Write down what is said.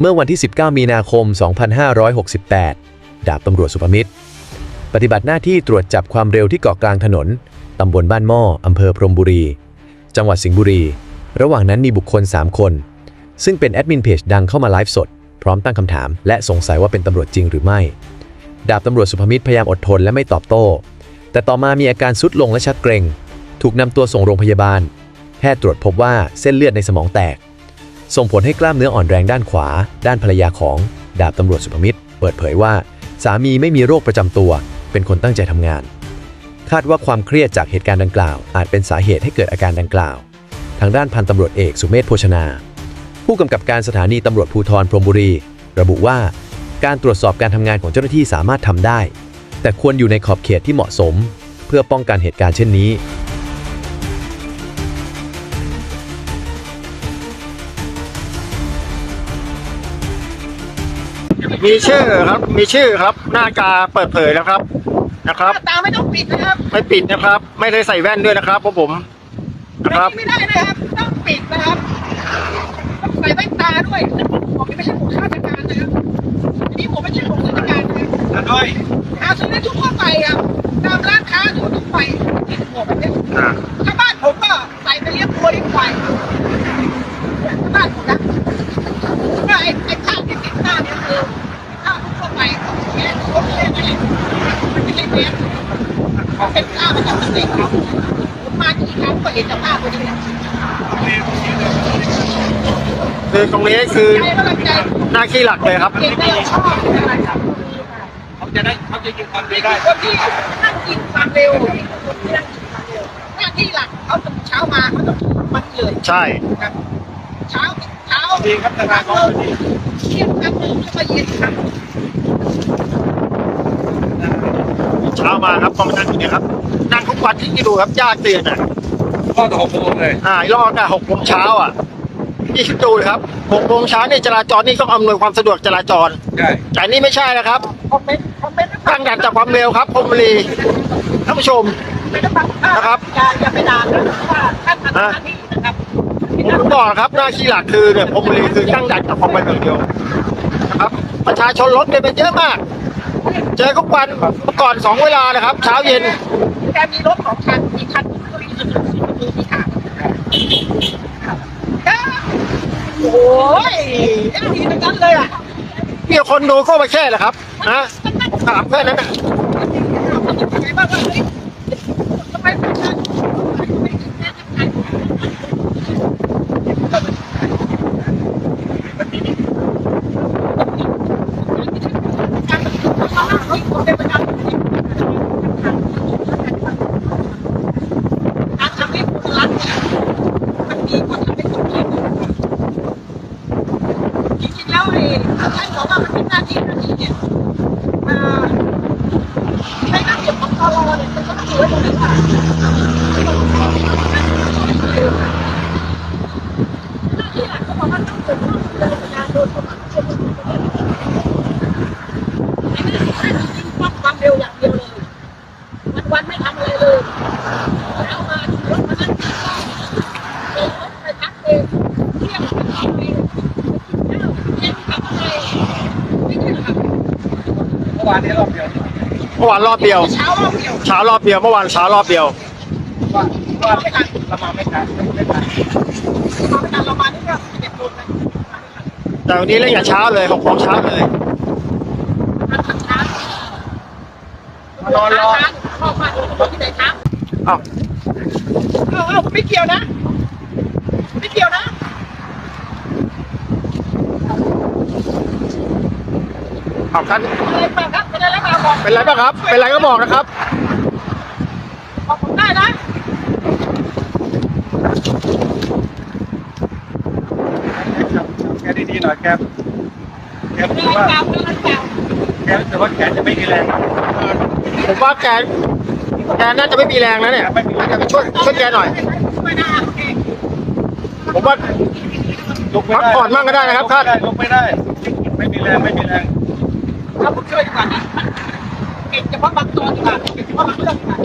เมื่อวันที่ 19 มีนาคม 2568 ดาบตำรวจสุภมิตร ปฏิบัติหน้าที่ตรวจจับความเร็วที่เกาะกลางถนน ตำบลบ้านหม้ออำเภอพรมบุรี จังหวัดสิงห์บุรี ระหว่างนั้นมีบุคคล 3 คน ซึ่งเป็นแอดมินเพจดังเข้ามาไลฟ์สด พร้อมตั้งคำถาม และสงสัยว่าเป็นตำรวจจริงหรือไม่ ดาบตำรวจสุภมิตรพยายามอดทนและไม่ตอบโต้ แต่ต่อมามีอาการซุดลงและชักเกร็ง ถูกนำตัวส่งโรงพยาบาล แพทย์ตรวจพบว่าเส้นเลือดในสมองแตก ส่งผลให้กล้ามเนื้ออ่อนแรงด้านขวา ด้านภรรยาของ ดาบตำรวจสุภมิตร เปิดเผยว่า สามีไม่มีโรคประจำตัว เป็นคนตั้งใจทำงาน คาดว่าความเครียดจากเหตุการณ์ดังกล่าว อาจเป็นสาเหตุให้เกิดอาการดังกล่าว ทางด้านพันตำรวจเอกสุเมธโภชนา ผู้กำกับการสถานีตำรวจภูธรพรมบุรี ระบุว่า การตรวจสอบการทำงานของเจ้าหน้าที่สามารถทำได้ แต่ควรอยู่ในขอบเขตที่เหมาะสม เพื่อป้องกันเหตุการณ์เช่นนี้ มีชื่อครับ มีชื่อครับ หน้ากาเปิดเผยนะครับนะครับหน้าตาไม่ต้องปิดนะครับไม่ปิดนะครับ ไม่ได้ใส่แว่นด้วยนะครับเพราะผมนะครับไม่ได้นะครับ ต้องปิดนะครับต้องใส่แว่นตาด้วยผมไม่ใช่ผมข้าราชการนะครับอันนี้ผมไม่ใช่ผมราชการนะครับด้วยอาซื้อได้ทุกทั่วไปครับตามร้านค้าทั่วไปติดหมวกแบบนี้ถ้าบ้านผมก็ใส่ไปเรียบตัวเรียบไปถ้าบ้านผมนะก็ไอ้ไอ้ผ้าที่ติดหน้าเนี่ยคือผ้าทั่วไปแค่ผมเล่นอะไรไม่ใช่แค่ เป็นผ้าประจำตำแหน่งเขาผมมากี่ครั้งก็เห็นแต่ผ้าตัวนี้คือตรงนี้คือใจกำลังใจหน้าที่หลักเลยครับเก่งได้ชอบอะไรครับเขาจะได้เขาจะยิงความนี่คือคนที่นั่งกินความเร็วหน้าที่หลักเขาตื่นเช้ามาเขาต้องมันเลยใช่ครับเช้าเช้าดีครับทนายของดีเที่ยงครับหนึ่งแล้วก็เย็นครับ เช้ามาครับพอมานั่งอยู่เนี่ยครับ นั่งทุกวันที่ดูครับญาติเตือนอะก็ต่อหกโมงเลยอ่ารอบอะหกโมงเช้าอะนี่คิดดูครับหกโมงเช้านี่จราจรนี่ต้องอำนวยความสะดวกจราจรใช่แต่นี่ไม่ใช่นะครับคอมเมนต์คอมเมนต์ตั้งด่านจากความเร็วครับพรหมบุรีท่านผู้ชมไม่ต้องฟังนะครับอย่าอย่าไปด่านะว่าท่านทำหน้าที่นะครับผมถึงบอกนะครับหน้าที่หลักคือเนี่ยพรหมบุรีคือตั้งด่านจากความเร็วอย่างเดียวนะครับ ประชาชนรถเนี่ยเป็นเยอะมาก เจอทุกวันก่อนสองเวลานะครับ เช้าเย็นแกมีรถของคันมีคันก็มีสุดสุดสุดที่ขาโอ้ยไอ็นดีทั้งนั้นเลยอะเพียวคนดูเข้ามาแค่เหรอครับฮะผมถามแค่นั้นอะ ไงบ้างว่าเฮ้ยทำไมประชาชนการทำให้คนรักเนี่ยมันดีกว่าทำให้คนเกลียดจริงๆแล้วไอ้ท่านบอกว่ามันเป็นหน้าที่หน้าที่เนี่ยอ่า ใช้หน้าที่ของตลอเนี่ยมันก็ต้องดูไว้ตรงนี้ว่าหน้าที่หลักเขาบอกว่าต้องเกิดความเร็วประชาชนประมาณชั่วโมงไอ้นี่คือจริงๆต้องความเร็วอย่างเดียวเลย วันวันๆไม่ทำอะไรเลยแล้วมาดูรถมานั่งกินข้าวเดินรถไปพักเองเที่ยงไปทำเองกินข้าวเย็นทำอะไรไม่ใช่ หรอกครับเมื่อวานนี้รอบเดียวเมื่อวานรอบเดียว เช้ารอบเดียวเช้ารอบเดียว เมื่อวานเช้ารอบเดียวว่าว่าไม่ทันเรามาไม่ทันไม่ทันเราไม่ทันเรามานี่ก็เก็บโดนไป แต่วันนี้เล่นอย่าเช้าเลยหกโมงเช้าเลยมันทันช้านอนรอช้าเข้ามาดูที่ไหนช้าอ้าวเออเออไม่เกี่ยวนะ ไม่เกี่ยวนะอ้าวท่านอะไรบ้างครับเป็นอะไรบ้างบอกเป็นไรบ้างครับ เป็นไรก็บอกนะครับ บอกผมได้นะ แก ดีๆหน่อยแกแกเป็นรู้อะว่าเปล่าเป็นอะไรเปล่าแกแต่ว่าแกจะไม่มีแรงผมว่าแกแกน่าจะไม่มีแรงนะเนี่ยน่าจะไปช่วยช่วยแกหน่อย ผมว่าลุกไม่ได้พักผ่อนบ้างก็ได้นะครับท่านลุกไม่ได้ไม่มีแรงไม่มีแรงเราผมช่วยดีกว่านะเก็บเฉพาะบางตัวดีกว่าเก็บเฉพาะบางเรื่องดีกว่า